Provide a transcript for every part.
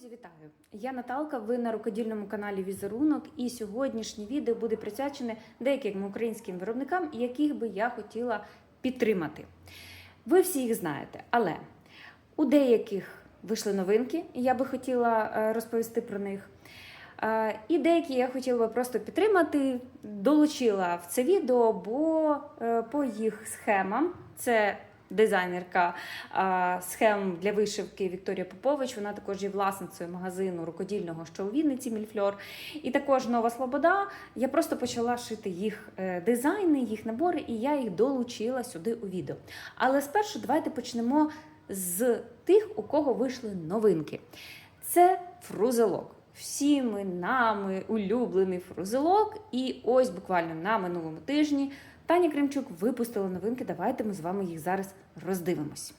Друзі, вітаю! Я Наталка. Ви на рукодільному каналі Візерунок. І сьогоднішнє відео буде присвячене деяким українським виробникам, яких би я хотіла підтримати. Ви всі їх знаєте, але у деяких вийшли новинки, і я би хотіла е, розповісти про них. Е, І деякі я хотіла би просто підтримати, долучила в це відео, бо е, по їх схемам це дизайнерка схем для вишивки Вікторія Попович. Вона також є власницею магазину рукодільного, що у Вінниці Мільфльор. І також Нова Слобода. Я просто почала шити їх е, дизайни, їх набори, і я їх долучила сюди у відео. Але спершу давайте почнемо з тих, у кого вийшли новинки. Це фрузелок. Всіми нами улюблений фрузелок. І ось буквально на минулому тижні Таня Кримчук випустила новинки. Давайте ми з вами їх зараз роздивимось.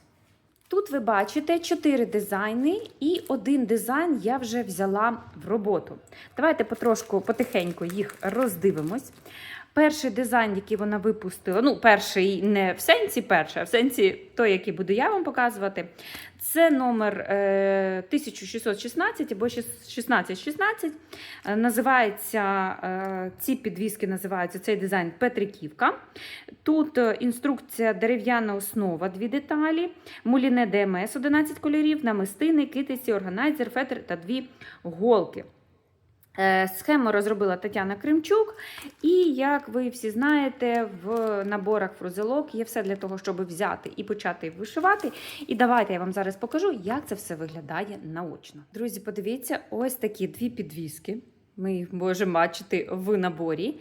Тут ви бачите чотири дизайни, і один дизайн я вже взяла в роботу. Давайте потрошку потихеньку їх роздивимось. Перший дизайн, який вона випустила, ну, перший не в сенсі перший, а в сенсі той, який буду я вам показувати, це номер е, 1616 або 1616. Е, Називається, е, ці підвіски називаються цей дизайн Петриківка. Тут е, інструкція дерев'яна основа, дві деталі, муліне ДМС 11 кольорів, намистини, китиці, органайзер, фетр та дві голки. Е, Схему розробила Тетяна Кримчук, і як ви всі знаєте, в наборах фрузелок є все для того, щоб взяти і почати вишивати. І давайте я вам зараз покажу, як це все виглядає наочно. Друзі, подивіться, ось такі дві підвіски. Ми їх можемо бачити в наборі.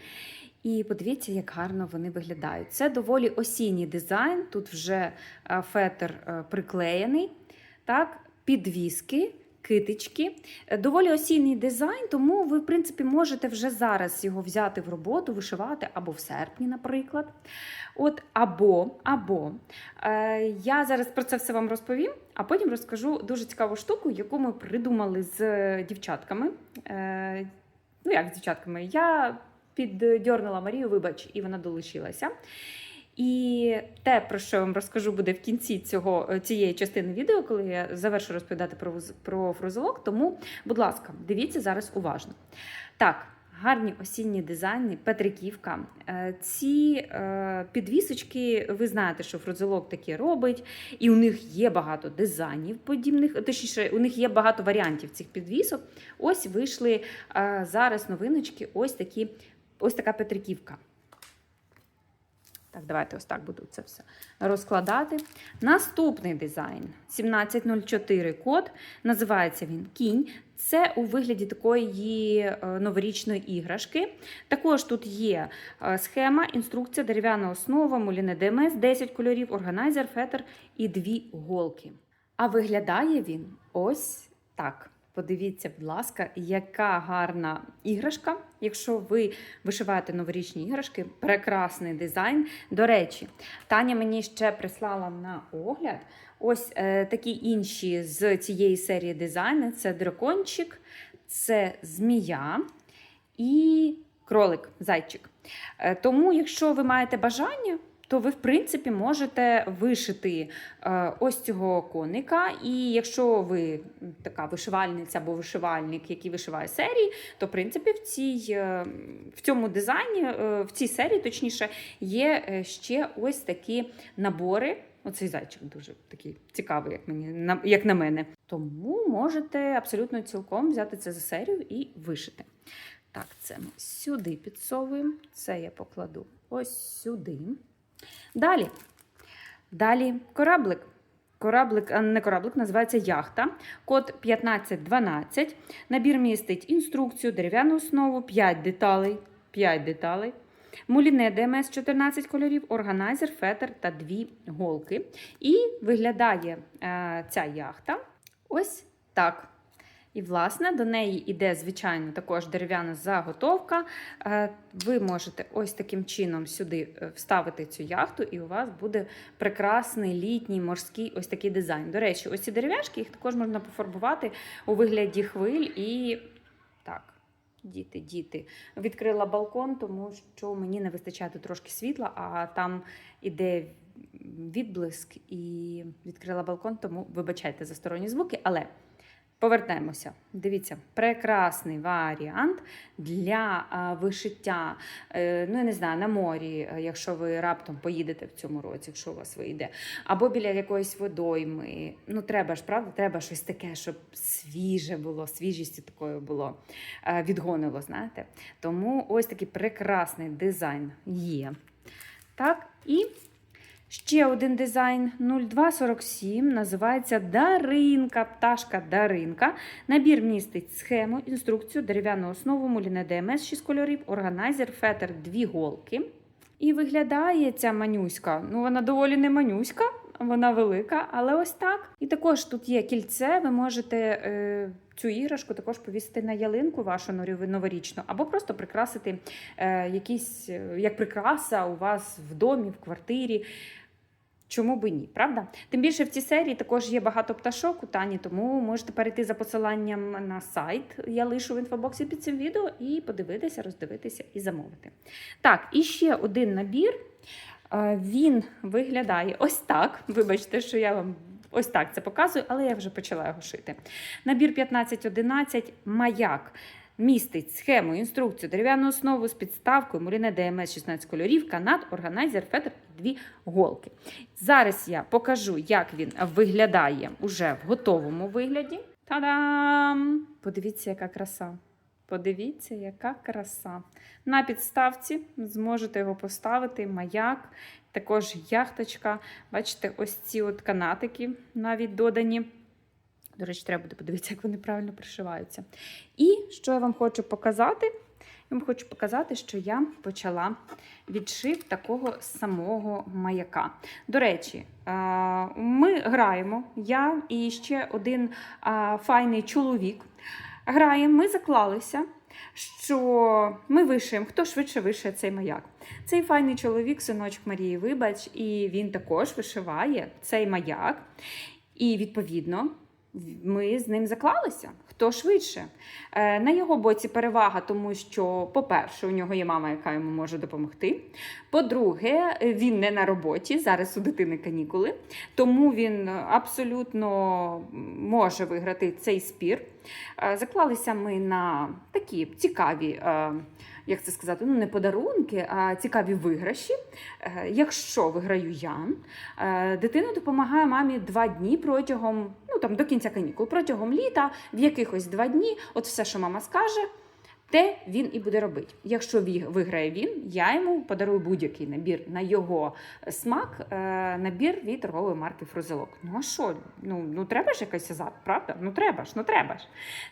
І подивіться, як гарно вони виглядають. Це доволі осінній дизайн. Тут вже е, фетр е, приклеєний. Так, підвіски. Китички. Е, Доволі осінній дизайн, тому ви, в принципі, можете вже зараз його взяти в роботу, вишивати або в серпні, наприклад. От, Або, або е, я зараз про це все вам розповім, а потім розкажу дуже цікаву штуку, яку ми придумали з е, дівчатками. Е, ну, як з дівчатками? Я піддьорнула Марію, вибач, і вона долучилася. І те, про що я вам розкажу, буде в кінці цього, цієї частини відео, коли я завершу розповідати про, про фрузелок. Тому, будь ласка, дивіться зараз уважно. Так, гарні осінні дизайни, Петриківка. Е, Ці е, підвісочки, ви знаєте, що фрузелок таке робить, і у них є багато дизайнів подібних, точніше, у них є багато варіантів цих підвісок. Ось вийшли е, зараз новиночки, ось такі, ось така Петриківка. Так, давайте ось так буду це все розкладати. Наступний дизайн 1704 код. Називається він кінь. Це у вигляді такої е, новорічної іграшки. Також тут є е, схема, інструкція, дерев'яна основа, муліне ДМС, 10 кольорів, органайзер, фетр і дві голки. А виглядає він ось так. Подивіться, будь ласка, яка гарна іграшка. Якщо ви вишиваєте новорічні іграшки, прекрасний дизайн. До речі, Таня мені ще прислала на огляд ось е, такі інші з цієї серії дизайни: це дракончик, це змія і кролик, зайчик. Е, тому, якщо ви маєте бажання, то ви, в принципі, можете вишити е, ось цього коника. І якщо ви така вишивальниця або вишивальник, який вишиває серії, то в принципі в, цій, е, в цьому дизайні, е, в цій серії, точніше, є ще ось такі набори. Оцей зайчик дуже такий цікавий, як мені як на мене. Тому можете абсолютно цілком взяти це за серію і вишити. Так, це ми сюди підсовуємо. Це я покладу ось сюди. Далі. Далі кораблик. Кораблик, не кораблик, називається яхта. Код 1512. Набір містить інструкцію, дерев'яну основу, 5 деталей. 5 деталей. Муліне ДМС 14 кольорів, органайзер, фетр та дві голки. І виглядає е, ця яхта ось так. І, власне, до неї йде, звичайно, також дерев'яна заготовка. Е, Ви можете ось таким чином сюди е, вставити цю яхту, і у вас буде прекрасний літній морський ось такий дизайн. До речі, ось ці дерев'яшки їх також можна пофарбувати у вигляді хвиль і так. Діти, діти. Відкрила балкон, тому що мені не вистачає тут трошки світла, а там іде відблиск і відкрила балкон, тому вибачайте за сторонні звуки. Але Повернемося. Дивіться, прекрасний варіант для вишиття, е, ну я не знаю, на морі, е, якщо ви раптом поїдете в цьому році, якщо у вас вийде, або біля якоїсь водойми. Ну, треба ж, правда, треба щось таке, щоб свіже було, свіжістю такою було, е, відгонило, знаєте. Тому ось такий прекрасний дизайн є. Так, і Ще один дизайн 0247 називається Даринка, пташка Даринка. Набір містить схему, інструкцію, дерев'яну основу, муліне ДМС 6 кольорів, органайзер, фетр, дві голки. І виглядає ця манюська. Ну, вона доволі не манюська, вона велика, але ось так. І також тут є кільце. Ви можете е, цю іграшку також повісити на ялинку вашу новорічну, або просто прикрасити е, якісь е, як прикраса у вас в домі, в квартирі. Чому би ні, правда? Тим більше в цій серії також є багато пташок у Тані, тому можете перейти за посиланням на сайт. Я лишу в інфобоксі під цим відео і подивитися, роздивитися і замовити. Так, і ще один набір. Е, Він виглядає ось так. Вибачте, що я вам ось так це показую, але я вже почала його шити. Набір 1511 маяк. Містить схему, інструкцію, дерев'яну основу з підставкою, муріне ДМС 16 кольорів, канат, органайзер, фетр дві голки. Зараз я покажу, як він виглядає уже в готовому вигляді. Та-дам! Подивіться, яка краса. Подивіться, яка краса. На підставці зможете його поставити, маяк, також яхточка. Бачите, ось ці от канатики навіть додані. До речі, треба буде подивитися, як вони правильно пришиваються. І що я вам хочу показати? Я вам хочу показати, що я почала відшив такого самого маяка. До речі, ми граємо, я і ще один файний чоловік. Граємо, ми заклалися, що ми вишиємо, хто швидше вишиє цей маяк. Цей файний чоловік, синочок Марії Вибач, і він також вишиває цей маяк. І відповідно. Ми з ним заклалися. Хто швидше? Е, на його боці перевага, тому що, по-перше, у нього є мама, яка йому може допомогти. По-друге, він не на роботі, зараз у дитини канікули, тому він абсолютно може виграти цей спір. Е, заклалися ми на такі цікаві. Як це сказати, ну не подарунки, а цікаві виграші. Е, Якщо виграю я, е, дитина допомагає мамі два дні протягом, ну там до кінця канікул, протягом літа, в якихось два дні, от все, що мама скаже, те він і буде робити. Якщо виграє він, я йому подарую будь-який набір на його смак, е, набір від торгової марки Фрузелок. Ну а що? Ну, ну треба ж якийсь азарт, правда? Ну треба ж, ну треба ж.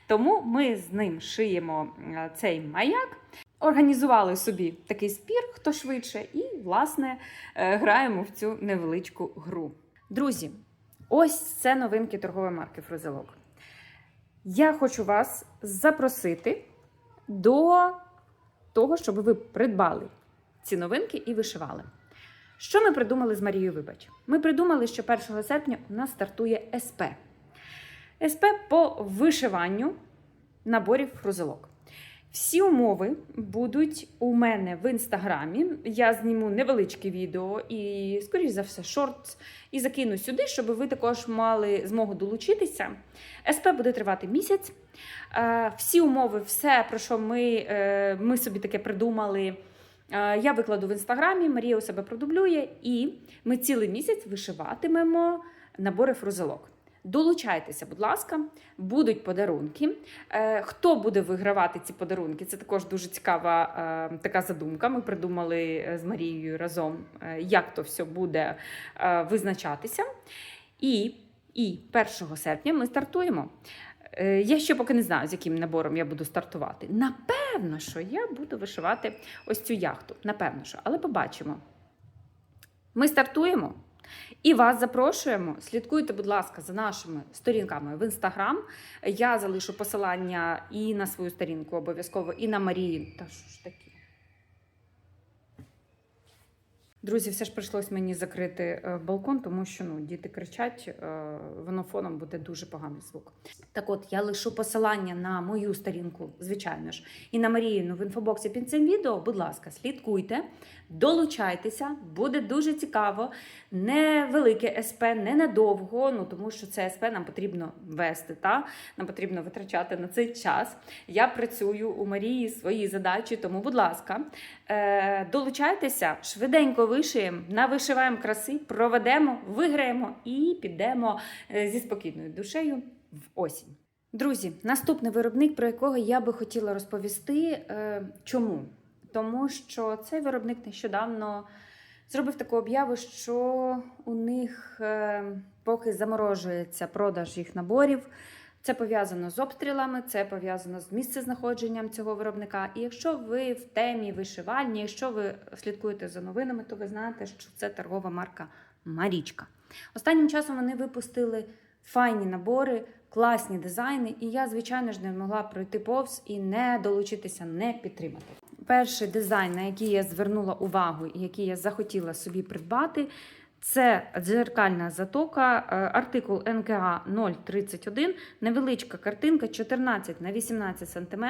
Тому ми з ним шиємо е, цей маяк. Організували собі такий спір, хто швидше, і, власне, е, граємо в цю невеличку гру. Друзі, ось це новинки торгової марки Фрузелок. Я хочу вас запросити до того, щоб ви придбали ці новинки і вишивали. Що ми придумали з Марією Вибач? Ми придумали, що 1 серпня у нас стартує СП. СП по вишиванню наборів фрузелок. Всі умови будуть у мене в інстаграмі. Я зніму невеличке відео і, скоріш за все, шорт і закину сюди, щоб ви також мали змогу долучитися. СП буде тривати місяць. Е, Всі умови, все, про що ми, е, ми собі таке придумали. е, Я викладу в інстаграмі, Марія у себе продублює, і ми цілий місяць вишиватимемо набори фрузелок. Долучайтеся, будь ласка, будуть подарунки. Е, Хто буде вигравати ці подарунки? Це також дуже цікава е, така задумка. Ми придумали е, з Марією разом, як то все буде визначатися. І, і 1 серпня ми стартуємо. Я ще поки не знаю, з яким набором я буду стартувати. Напевно, що я буду вишивати ось цю яхту. Напевно, що, але побачимо. Ми стартуємо. І вас запрошуємо. Слідкуйте, будь ласка, за нашими сторінками в інстаграм. Я залишу посилання і на свою сторінку обов'язково, і на Марії. Та що ж таке? Друзі, все ж прийшлось мені закрити е, балкон, тому що ну, діти кричать, е, воно фоном буде дуже поганий звук. Так от, я лишу посилання на мою сторінку, звичайно ж, і на Маріїну в інфобоксі під цим відео. Будь ласка, слідкуйте, долучайтеся, буде дуже цікаво. Невелике СП, не надовго, ну тому що це СП нам потрібно вести, та? нам потрібно витрачати на цей час. Я працюю у Марії свої задачі, тому, будь ласка, е, долучайтеся, швиденько вишиємо, навишиваємо краси, проведемо, виграємо і підемо е, зі спокійною душею в осінь. Друзі, наступний виробник, про якого я би хотіла розповісти. Е, чому? Тому що цей виробник нещодавно зробив таку об'яву, що у них е, поки заморожується продаж їх наборів. Це пов'язано з обстрілами, це пов'язано з місцезнаходженням цього виробника. І якщо ви в темі вишивальні, якщо ви слідкуєте за новинами, то ви знаєте, що це торгова марка Марічка. Останнім часом вони випустили файні набори, класні дизайни, і я, звичайно ж, не могла пройти повз і не долучитися, не підтримати. Перший дизайн, на який я звернула увагу і який я захотіла собі придбати, це дзеркальна затока, е, артикул НКА 031, невеличка картинка 14 на 18 см.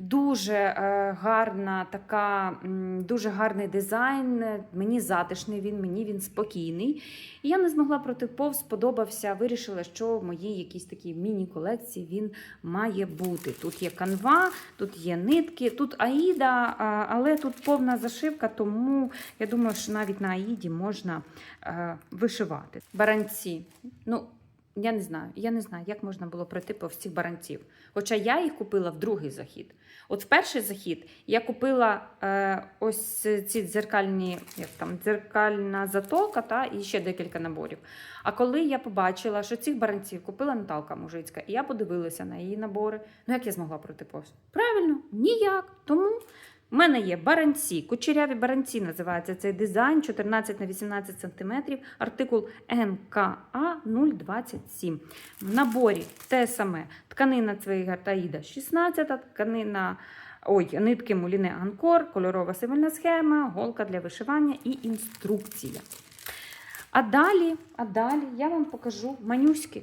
Дуже е, гарна така, дуже гарний дизайн. Мені затишний він, мені він спокійний. І я не змогла проти повз, сподобався. Вирішила, що в моїй якійсь такій міні-колекції він має бути. Тут є канва, тут є нитки, тут аїда, але тут повна зашивка, тому я думаю, що навіть на аїді можна е, вишивати. Баранці. Ну, я не знаю, я не знаю, як можна було пройти повз цих баранців. Хоча я їх купила в другий захід. От в перший захід я купила е, ось ці дзеркальні, як там, дзеркальна затока та, і ще декілька наборів. А коли я побачила, що цих баранців купила Наталка Мужицька, і я подивилася на її набори, ну як я змогла пройти повз? Правильно, ніяк. Тому в мене є баранці, кучеряві баранці називається цей дизайн 14 на 18 см, артикул НКА 027. В наборі те саме тканина Цвейгар Таїда 16, тканина. Ой, нитки Муліне Анкор, кольорова символьна схема, голка для вишивання і інструкція. А далі, а далі я вам покажу манюськи.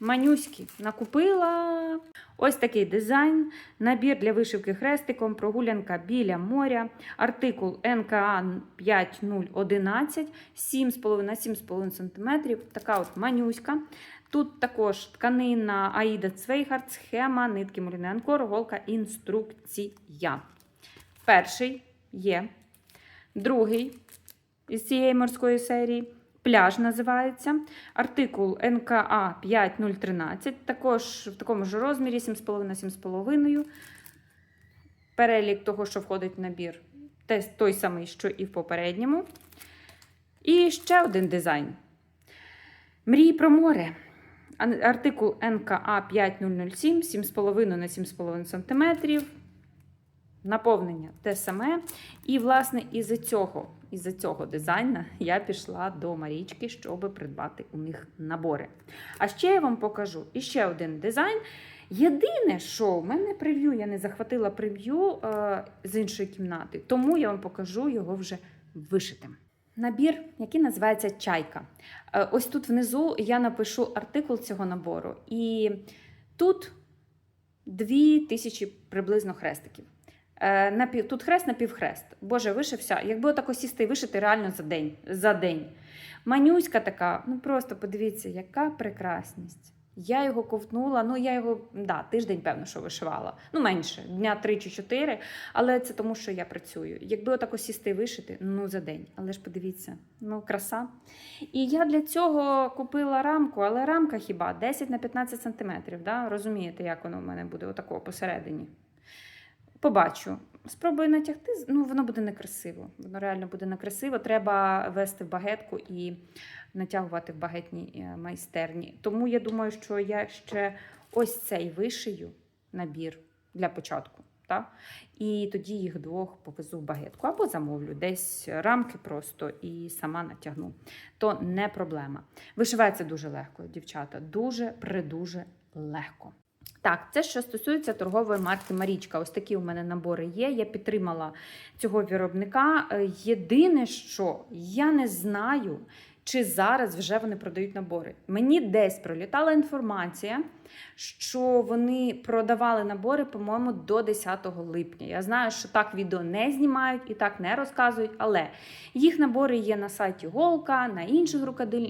Манюськи накупила ось такий дизайн, набір для вишивки хрестиком, прогулянка біля моря, артикул НКА 5011, 7,5-7,5 см. Така от манюська. Тут також тканина Аїда Цвейгард, схема, нитки Муліне Анкор, голка, інструкція. Перший є. Другий із цієї морської серії. Пляж називається. Артикул НКА 5013. Також в такому ж розмірі 7,5-7,5. Перелік того, що входить в набір, той самий, що і в попередньому. І ще один дизайн. Мрії про море. Артикул НКА 5007, 7,5 на 7,5 см. Наповнення те саме. І, власне, із цього, із цього дизайну я пішла до Марічки, щоб придбати у них набори. А ще я вам покажу іще один дизайн. Єдине, що в мене прев'ю, я не захватила прев'ю е, з іншої кімнати, тому я вам покажу його вже вишитим. Набір, який називається Чайка. Е, Ось тут внизу я напишу артикул цього набору, і тут дві тисячі приблизно хрестиків. Е, тут хрест напівхрест. Боже, вишився. Якби отако сісти і вишити реально за день. за день. Манюська така, ну просто подивіться, яка прекрасність. Я його ковтнула, ну я його да, тиждень, певно, що вишивала. Ну, менше, дня три чи чотири, але це тому, що я працюю. Якби отако сісти вишити, ну за день. Але ж подивіться, ну краса. І я для цього купила рамку, але рамка хіба 10 на 15 сантиметрів. Да? Розумієте, як воно в мене буде отако посередині. Побачу. Спробую натягти, ну воно буде некрасиво. Воно реально буде некрасиво. Треба вести в багетку і натягувати в багетній е, майстерні. Тому я думаю, що я ще ось цей вишию набір для початку. Так? І тоді їх двох повезу в багетку або замовлю десь рамки просто і сама натягну. То не проблема. Вишивається дуже легко, дівчата. Дуже придуже легко. Так, це що стосується торгової марки Марічка. Ось такі у мене набори є. Я підтримала цього виробника. Е, Єдине, що я не знаю, чи зараз вже вони продають набори. Мені десь пролітала інформація, що вони продавали набори, по-моєму, до 10 липня. Я знаю, що так відео не знімають і так не розказують, але їх набори є на сайті Голка, на інших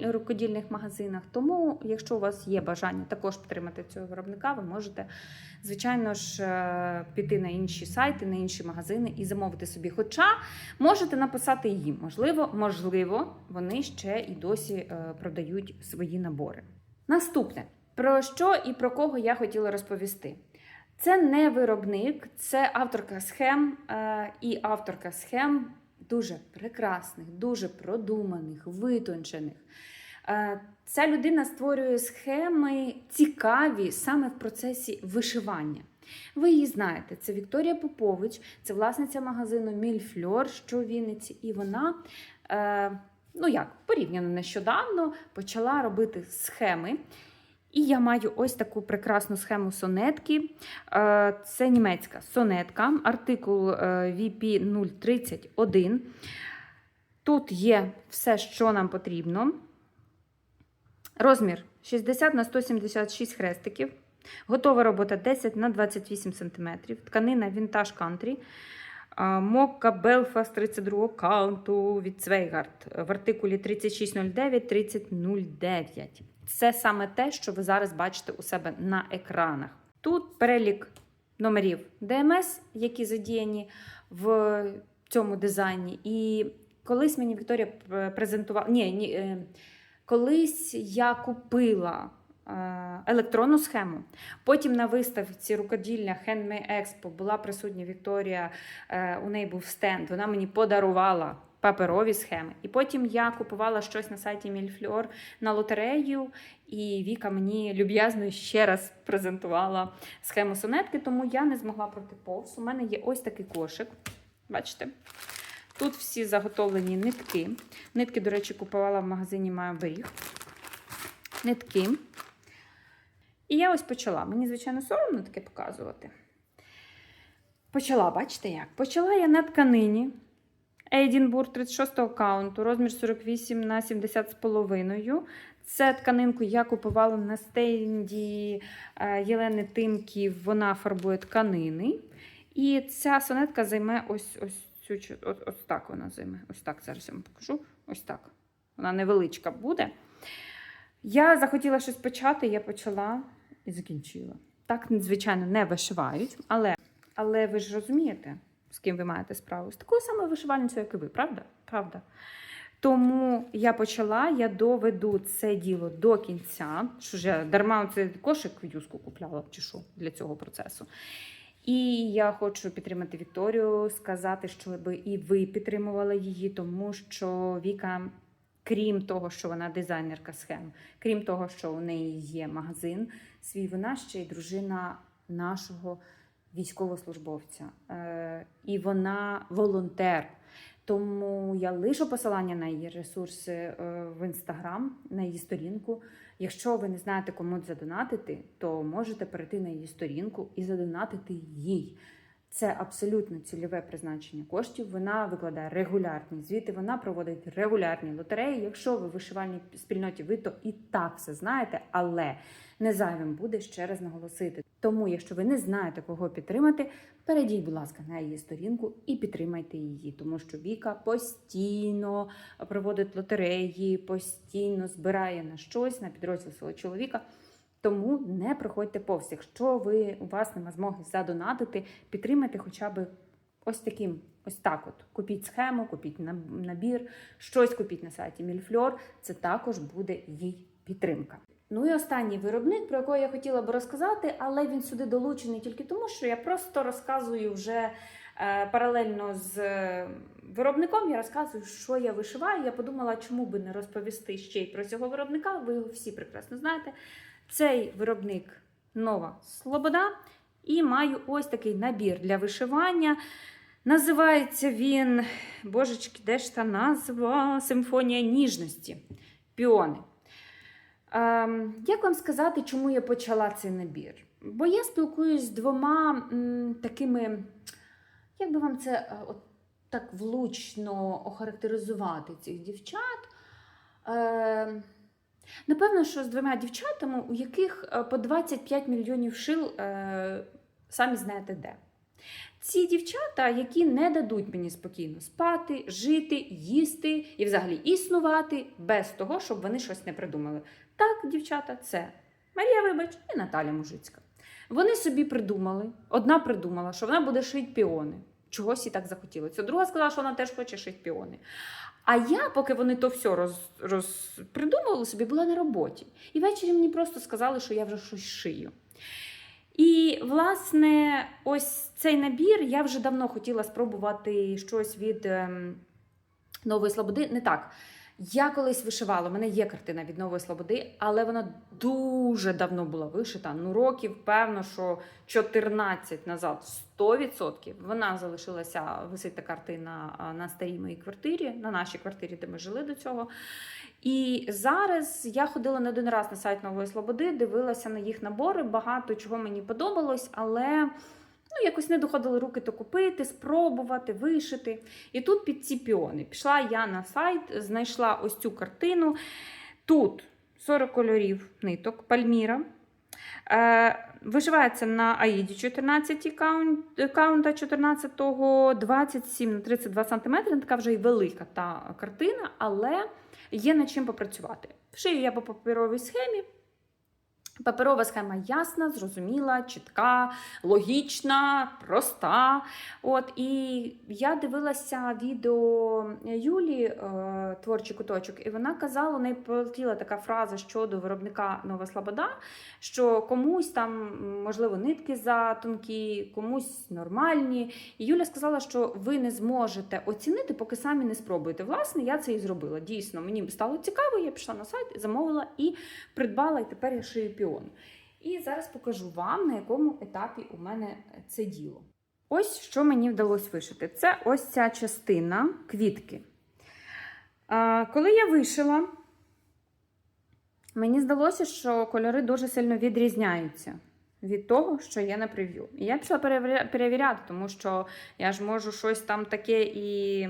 рукодільних магазинах. Тому, якщо у вас є бажання також підтримати цього виробника, ви можете, звичайно ж, е, піти на інші сайти, на інші магазини і замовити собі. Хоча можете написати їм, можливо, можливо, вони ще і досі е, продають свої набори. Наступне, про що і про кого я хотіла розповісти. Це не виробник, це авторка схем е, і авторка схем дуже прекрасних, дуже продуманих, витончених. Е, Ця людина створює схеми цікаві саме в процесі вишивання. Ви її знаєте, це Вікторія Попович, це власниця магазину Мільфльор, що у Вінниці, і вона. Ну як, порівняно нещодавно почала робити схеми. І я маю ось таку прекрасну схему сонетки. Е, Це німецька сонетка, артикул е, VP 031. Тут є все, що нам потрібно. Розмір 60 на 176 хрестиків. Готова робота 10 на 28 см. Тканина Vintage Country. Мокка Белфаст 32 каунту від Цвейгард в артикулі 3609-3009. Це саме те, що ви зараз бачите у себе на екранах. Тут перелік номерів ДМС, які задіяні в цьому дизайні. І колись мені Вікторія презентувала. Ні, ні, е, колись я купила електронну схему. Потім на виставці рукодільня Handmade Expo була присутня Вікторія, е, у неї був стенд. Вона мені подарувала паперові схеми. І потім я купувала щось на сайті Мільфльор на лотерею, і Віка мені люб'язно ще раз презентувала схему сонетки, тому я не змогла пройти повз. У мене є ось такий кошик. Бачите? Тут всі заготовлені нитки. Нитки, до речі, купувала в магазині Маю Беріг. Нитки. І я ось почала. Мені, звичайно, соромно таке показувати. Почала, бачите як? Почала я на тканині. Ейдінбург 36 аккаунту, розмір 48 на 70 з половиною. Це тканинку я купувала на стенді е, Єлени Тимків. Вона фарбує тканини. І ця сонетка займе ось ось цю ось, ось так вона займе. Ось так зараз я вам покажу. Ось так. Вона невеличка буде. Я захотіла щось почати, я почала і закінчила. Так, звичайно, не вишивають, але, але ви ж розумієте, з ким ви маєте справу? З такою самою вишивальницею, як і ви, правда? Правда. Тому я почала, я доведу це діло до кінця. Що ж я дарма цей кошик юску купляла чи що для цього процесу. І я хочу підтримати Вікторію, сказати, щоб і ви підтримували її, тому що Віка, крім того, що вона дизайнерка схем, крім того, що у неї є магазин свій, вона ще й дружина нашого військовослужбовця. Е, і вона волонтер. Тому я лишу посилання на її ресурси е, в інстаграм, на її сторінку. Якщо ви не знаєте, кому задонатити, то можете перейти на її сторінку і задонатити їй. Це абсолютно цільове призначення коштів. Вона викладає регулярні звіти, вона проводить регулярні лотереї. Якщо ви в вишивальній спільноті, ви то і так все знаєте, але не зайвим буде ще раз наголосити. Тому, якщо ви не знаєте, кого підтримати, перейдіть, будь ласка, на її сторінку і підтримайте її, тому що Віка постійно проводить лотереї, постійно збирає на щось на підрозділ свого чоловіка. Тому не проходьте повз. Якщо ви у вас нема змоги задонатити, підтримайте хоча б ось таким, ось так. От купіть схему, купіть наб- набір, щось купіть на сайті Мільфльор. Це також буде їй підтримка. Ну і останній виробник, про якого я хотіла б розказати, але він сюди долучений тільки тому, що я просто розказую вже е, паралельно з е, виробником. Я розказую, що я вишиваю. Я подумала, чому би не розповісти ще й про цього виробника. Ви його всі прекрасно знаєте. Цей виробник Нова Слобода. І маю ось такий набір для вишивання. Називається він, божечки, де ж та назва? Симфонія ніжності. Піони. Ем, як вам сказати, чому я почала цей набір? Бо я спілкуюсь з двома м, такими, як би вам це е, от, так влучно охарактеризувати цих дівчат. Е, напевно, що з двома дівчатами, у яких е, по 25 мільйонів шил, е, самі знаєте де. Ці дівчата, які не дадуть мені спокійно спати, жити, їсти і взагалі існувати без того, щоб вони щось не придумали. Так, дівчата, це Марія Вибач і Наталя Мужицька. Вони собі придумали. Одна придумала, що вона буде шити піони. Чогось їй так захотілося. Друга сказала, що вона теж хоче шити піони. А я, поки вони то все роз, роз... придумували собі, була на роботі. І ввечері мені просто сказали, що я вже щось шию. І, власне, ось цей набір я вже давно хотіла спробувати щось від ем, Нової Слободи. Не так. Я колись вишивала, у мене є картина від Нової Слободи, але вона дуже давно була вишита. Ну, років, певно, що 14 назад, 100%. Вона залишилася, висить та картина на старій моїй квартирі, на нашій квартирі, де ми жили до цього. І зараз я ходила не один раз на сайт Нової Слободи, дивилася на їх набори, багато чого мені подобалось, але ну, якось не доходили руки то купити, спробувати, вишити. І тут під ці піони пішла я на сайт, знайшла ось цю картину. Тут 40 кольорів ниток, пальміра. Е, вишивається на Аїді 14 каунта 14-го, 27 на 32 см. Така вже й велика та картина, але є над чим попрацювати. Шию я по паперовій схемі. Паперова схема ясна, зрозуміла, чітка, логічна, проста. От, і я дивилася відео Юлі, е, творчий куточок, і вона казала, у неї полетіла така фраза щодо виробника Нова Слобода, що комусь там, можливо, нитки затонкі, комусь нормальні. І Юля сказала, що ви не зможете оцінити, поки самі не спробуєте. Власне, я це і зробила. Дійсно, мені стало цікаво, я пішла на сайт, замовила і придбала, і тепер я шию піон. І зараз покажу вам, на якому етапі у мене це діло. Ось що мені вдалося вишити. Це ось ця частина квітки. Коли я вишила, мені здалося, що кольори дуже сильно відрізняються від того, що є на прев'ю. І я пішла перевіряти, тому що я ж можу щось там таке і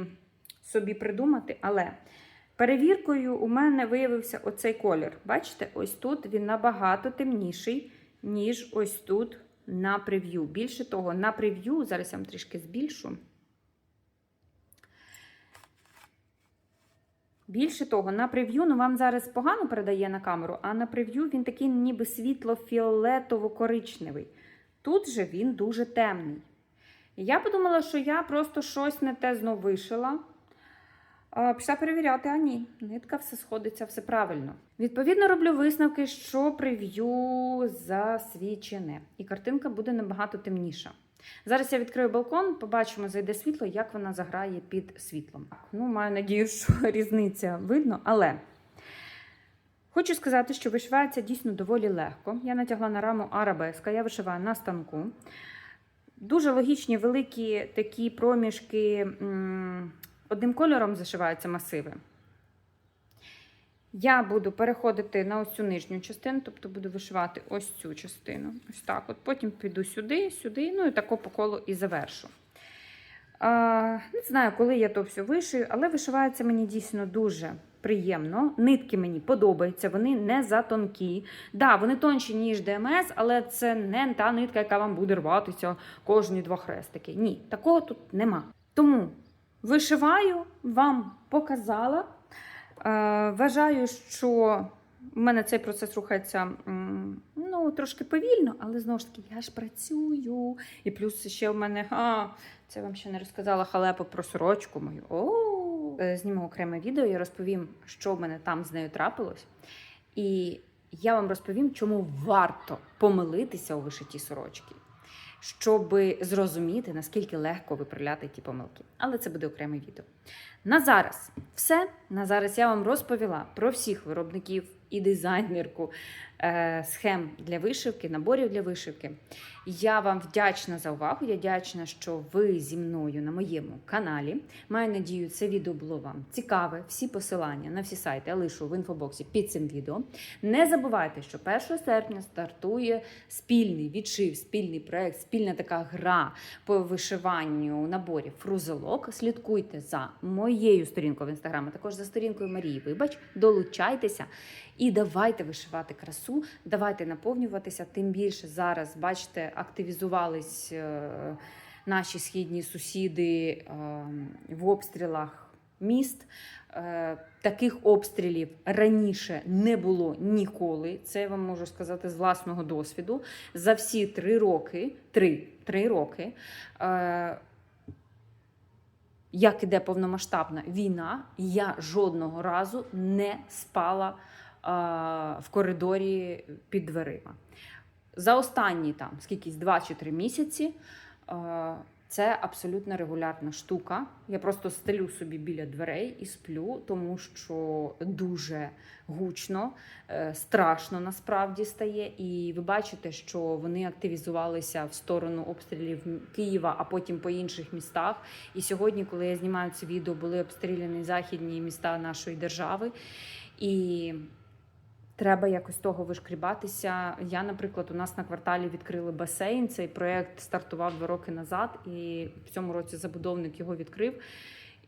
собі придумати, але. Перевіркою у мене виявився оцей колір. Бачите, ось тут він набагато темніший, ніж ось тут на прев'ю. Більше того, на прев'ю, зараз я вам трішки збільшу. Більше того, на прев'ю, ну вам зараз погано передає на камеру, а на прев'ю він такий ніби світло-фіолетово-коричневий. Тут же він дуже темний. Я подумала, що я просто щось не те знов вишила. Пішла перевіряти, а ні, нитка все сходиться, все правильно. Відповідно, роблю висновки, що прев'ю засвічене, і картинка буде набагато темніша. Зараз я відкрию балкон, побачимо, зайде світло, як вона заграє під світлом. Ну, маю надію, що різниця видно, але хочу сказати, що вишивається дійсно доволі легко. Я натягла на раму арабеска, я вишиваю на станку. Дуже логічні великі такі проміжки. Одним кольором зашиваються масиви. Я буду переходити на ось цю нижню частину, тобто буду вишивати ось цю частину. Ось так. От Потім піду сюди, сюди, ну і тако по колу і завершу. Не знаю, коли я то все вишию, але вишивається мені дійсно дуже приємно. Нитки мені подобаються, вони не затонкі. Да, вони тонші, ніж ДМС, але це не та нитка, яка вам буде рватися кожні два хрестики. Ні, такого тут нема. Тому вишиваю, вам показала. Е, вважаю, що в мене цей процес рухається ну, трошки повільно, але знову ж таки, я ж працюю. І плюс ще в мене, а, це вам ще не розказала халепа про сорочку мою. О, Е, зніму окреме відео, я розповім, що в мене там з нею трапилось. І я вам розповім, чому варто помилитися у вишитій сорочки. Щоб зрозуміти, наскільки легко виправляти ті помилки. Але це буде окреме відео. На зараз все. На зараз я вам розповіла про всіх виробників і дизайнерку схем для вишивки, наборів для вишивки. Я вам вдячна за увагу. Я вдячна, що ви зі мною на моєму каналі. Маю надію, це відео було вам цікаве. Всі посилання на всі сайти я лишу в інфобоксі під цим відео. Не забувайте, що 1 серпня стартує спільний відшив, спільний проект, спільна така гра по вишиванню наборів фрузелок. Слідкуйте за моєю сторінкою в інстаграм, а також за сторінкою Марії Вибач. Долучайтеся і давайте вишивати красу, давайте наповнюватися. Тим більше зараз, бачите, активізувались е, наші східні сусіди е, в обстрілах міст. Е, Таких обстрілів раніше не було ніколи. Це я вам можу сказати з власного досвіду. За всі три роки, три, три роки, як іде повномасштабна війна, я жодного разу не спала в коридорі під дверима. За останні там скількись два чи три місяці. Це абсолютно регулярна штука. Я просто стелю собі біля дверей і сплю, тому що дуже гучно, е, страшно насправді стає. І ви бачите, що вони активізувалися в сторону обстрілів Києва, а потім по інших містах. І сьогодні, коли я знімаю це відео, були обстріляні західні міста нашої держави. І Треба якось того вишкрібатися. Я, наприклад, у нас на кварталі відкрили басейн. Цей проект стартував два роки назад, і в цьому році забудовник його відкрив.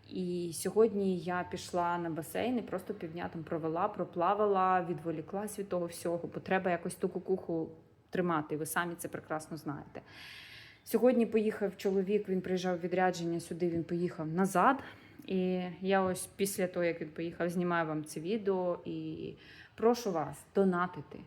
І сьогодні я пішла на басейн і просто півдня там провела, проплавала, відволіклась від того всього, бо треба якось ту кукуху тримати. Ви самі це прекрасно знаєте. Сьогодні поїхав чоловік, він приїжджав відрядження сюди, він поїхав назад. І я ось після того, як він поїхав, знімаю вам це відео і прошу вас донатити,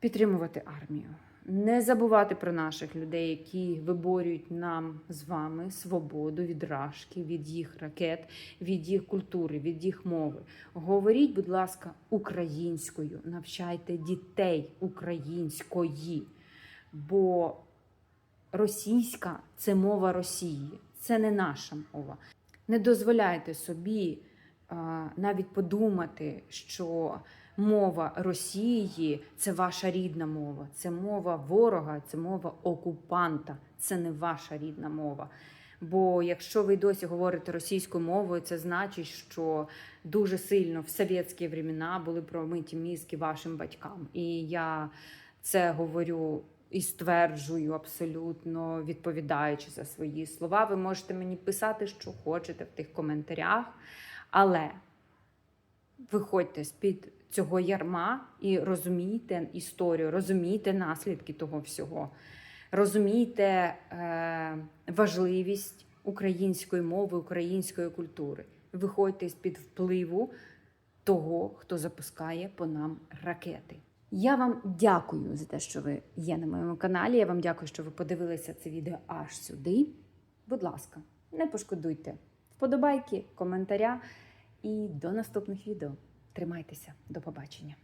підтримувати армію, не забувати про наших людей, які виборюють нам з вами свободу від рашки, від їх ракет, від їх культури, від їх мови. Говоріть, будь ласка, українською, навчайте дітей української, бо російська це мова Росії, це не наша мова. Не дозволяйте собі навіть подумати, що мова Росії це ваша рідна мова, це мова ворога, це мова окупанта, це не ваша рідна мова. Бо якщо ви досі говорите російською мовою, це значить, що дуже сильно в совєтські времена були промиті мізки вашим батькам. І я це говорю і стверджую абсолютно відповідаючи за свої слова. Ви можете мені писати, що хочете в тих коментарях, але виходьте з-під цього ярма і розумійте історію, розумійте наслідки того всього, розумійте е, важливість української мови, української культури. Виходьте з-під впливу того, хто запускає по нам ракети. Я вам дякую за те, що ви є на моєму каналі. Я вам дякую, що ви подивилися це відео аж сюди. Будь ласка, не пошкодуйте вподобайки, коментаря і до наступних відео. Тримайтеся, до побачення.